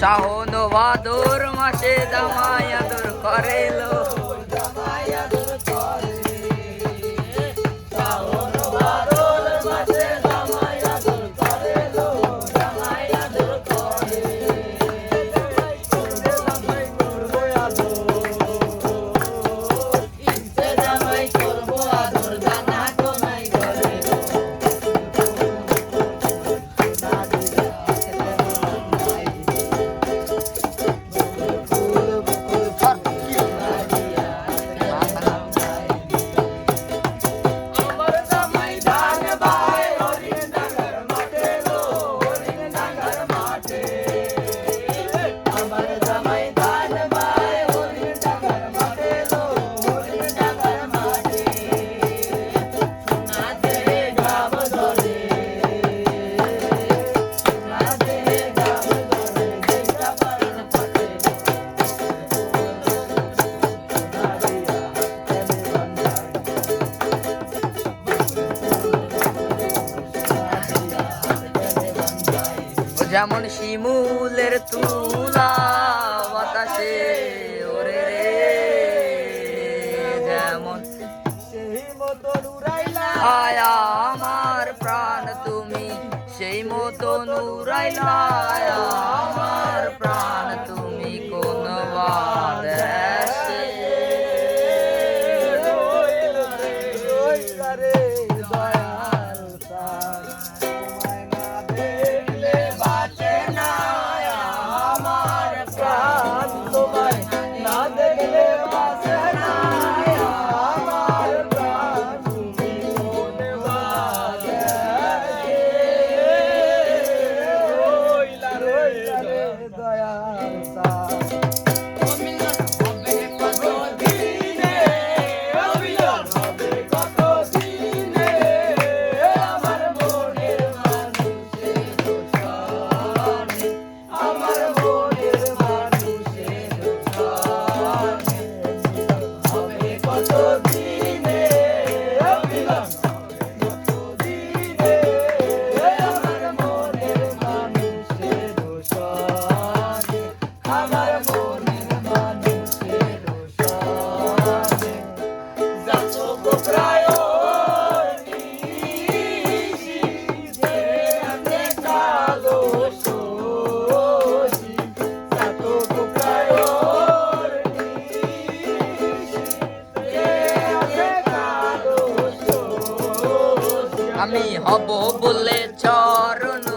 শাহন বাদুর মাসে জামাই আদর করেলো। যেমন শিমুলের তুলা বাতাসে, ওরে রে। যেমন আয়া আমার প্রাণ তুমি, সেই মতো নুরাইলা আমার প্রাণ তুমি কোন বাদেশে আমি হব বলে চরণ